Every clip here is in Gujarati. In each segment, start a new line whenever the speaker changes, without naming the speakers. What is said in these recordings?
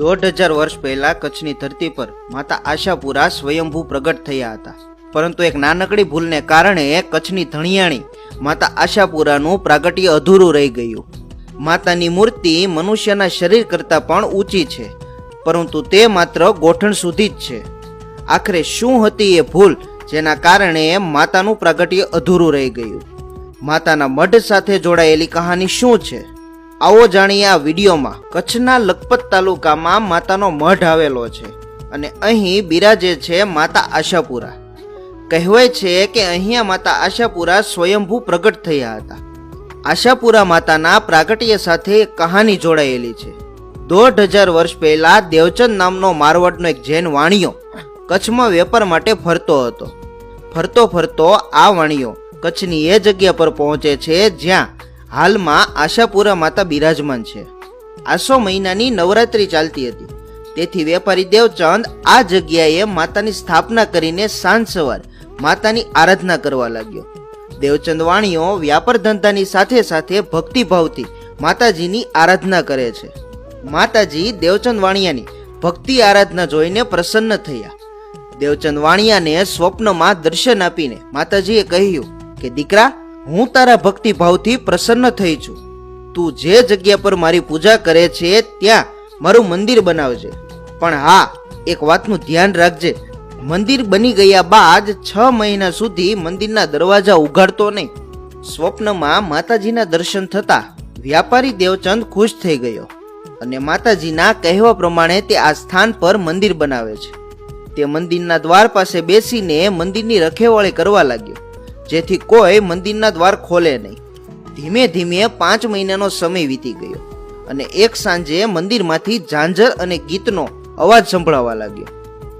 દોઢ હજાર વર્ષ પહેલા કચ્છની ધરતી પર માતા આશાપુરા સ્વયંભૂ પ્રગટ થયા હતા. પરંતુ એક નાનકડી ભૂલને કારણે કચ્છની ધણિયાણી માતા આશાપુરાનું પ્રાગટ્ય અધૂરું રહી ગયું. માતાની મૂર્તિ મનુષ્યના શરીર કરતાં પણ ઊંચી છે, પરંતુ તે માત્ર ગોઠણ સુધી જ છે. આખરે શું હતી એ ભૂલ જેના કારણે માતાનું પ્રાગટ્ય અધૂરું રહી ગયું? માતાના મઢ સાથે જોડાયેલી કહાની શું છે? આવો જાણીએ આ વિડીયોમાં. કચ્છના લખપત તાલુકામાં માતાનો મઢ આવેલો છે અને અહીં બિરાજે છે માતા આશાપુરા. કહેવાય છે કે અહીંયા માતા આશાપુરા સ્વયંભૂ પ્રગટ થયા હતા. આશાપુરા માતાના પ્રાગટ્ય સાથે કહાની જોડાયેલી છે. દોઢ હજાર વર્ષ પહેલા દેવચંદ નામનો મારવાડનો એક જૈન વાણિયો કચ્છમાં વેપાર માટે ફરતો હતો. ફરતો ફરતો આ વાણિયો કચ્છની એ જગ્યા પર પહોંચે છે જ્યાં હાલમાં આશાપુરા માતા બિરાજમાન છે. આસો મહિનાની નવરાત્રી ચાલતી હતી. તેથી વેપારી દેવચંદ આ જગ્યાએ માતાની સ્થાપના કરીને સાંજ સવાર માતાની આરાધના કરવા લાગ્યો. દેવચંદ વાણીઓ વ્યાપાર ધંધાની સાથે સાથે ભક્તિભાવથી માતાજીની આરાધના કરે છે. માતાજી દેવચંદ વાણિયાની ભક્તિ આરાધના જોઈને પ્રસન્ન થયા. દેવચંદ વાણિયાને સ્વપ્નમાં દર્શન આપીને માતાજીએ કહ્યું કે, દીકરા હું તારા ભક્તિભાવથી પ્રસન્ન થઈ છું. તું જે જગ્યા પર મારી પૂજા કરે છે, ત્યાં મારું મંદિર બનાવજે. પણ હા, એક વાતનું ધ્યાન રાખજે. મંદિર બની ગયા બાદ છ મહિના સુધી મંદિરના દરવાજા ઉઘાડતો નહીં. સ્વપ્નમાં માતાજીના દર્શન થતા વ્યાપારી દેવચંદ ખુશ થઈ ગયો અને માતાજીના કહેવા પ્રમાણે તે આ સ્થાન પર મંદિર બનાવે છે. તે મંદિરના દ્વાર પાસે બેસીને મંદિરની રખેવાળી કરવા લાગ્યો. જેથી કોઈ મંદિરના દ્વાર ખોલે નહીં. ધીમે ધીમે પાંચ મહિનાનો સમય વીતી ગયો અને એક સાંજે મંદિરમાંથી ઝાંઝર અને ગીતનો અવાજ સંભળાવા લાગ્યો.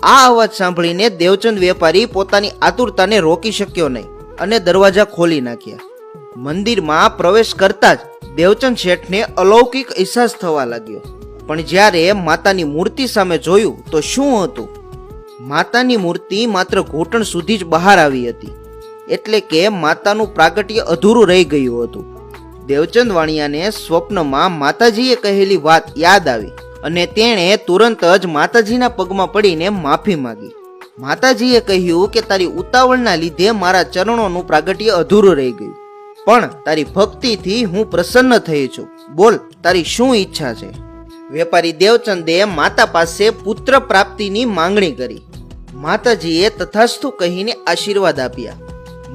આ અવાજ સાંભળીને દેવચંદ વેપારી પોતાની આતુરતાને રોકી શક્યો નહીં અને દરવાજા ખોલી નાખ્યા. મંદિરમાં પ્રવેશ કરતા જ દેવચંદ શેઠને અલૌકિક અહેસાસ થવા લાગ્યો. પણ જ્યારે માતાની મૂર્તિ સામે જોયું તો શું હતું? માતાની મૂર્તિ માત્ર ઘૂંટણ સુધી જ બહાર આવી હતી. એટલે કે માતાનું પ્રાગટ્ય અધૂરું રહી ગયું હતું. દેવચંદ વાણિયાને સ્વપ્નમાં માતાજીએ કહેલી વાત યાદ આવી અને તેણે તુરંત જ માતાજીના પગમાં પડીને માફી માંગી. માતાજીએ કહ્યું કે તારી ઉતાવળના લીધે મારા ચરણોનું પ્રાગટ્ય અધૂરું રહી ગયું. પણ તારી ભક્તિથી હું પ્રસન્ન થઈ છું. બોલ, તારી શું ઈચ્છા છે? વેપારી દેવચંદે માતા પાસે પુત્ર પ્રાપ્તિની માંગણી કરી. માતાજીએ તથાસ્તુ કહીને આશીર્વાદ આપ્યા.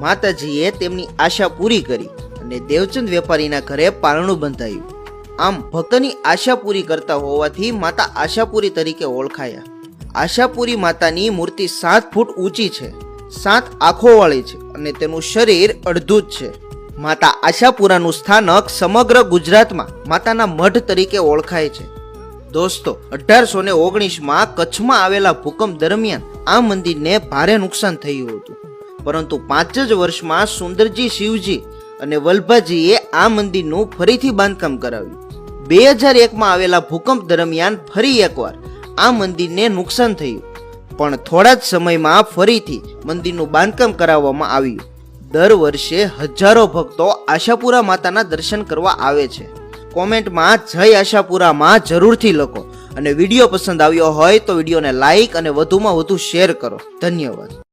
માતાજીએ તેમની આશા પૂરી કરી અને દેવચંદ વેપારીના ઘરે પારણું બંધાયું. આમ ભક્તની આશા પૂરી કરતા હોવાથી માતા આશાપુરી તરીકે ઓળખાયા. આશાપુરી માતાની મૂર્તિ સાત ફૂટ ઊંચી છે, સાત આંખોવાળી છે અને તેનું શરીર અડધું જ છે. માતા આશાપુરાનું સ્થાનક સમગ્ર ગુજરાતમાં માતાના મઢ તરીકે ઓળખાય છે. દોસ્તો, અઢારસો ઓગણીસમાં કચ્છમાં આવેલા ભૂકંપ દરમિયાન આ મંદિરને ભારે નુકસાન થયું હતું. પરંતુ પાંચ જ વર્ષમાં સુંદરજી શિવજી અને વલ્ભાજીએ આ મંદિરનું ફરીથી બાંધકામ કરાવ્યું. બે હજાર એકમાં આવેલા ભૂકંપ દરમિયાન ફરી એકવાર આ મંદિરને નુકસાન થયું. પણ થોડા જ સમયમાં ફરીથી મંદિરનું બાંધકામ કરાવવામાં આવ્યું. દર વર્ષે હજારો ભક્તો આશાપુરા માતાના દર્શન કરવા આવે છે. કોમેન્ટમાં, જય આશાપુરામાં જરૂરથી લખો. અને વીડિયો પસંદ આવ્યો હોય તો વિડીયોને લાઇક અને વધુમાં વધુ શેર કરો. ધન્યવાદ.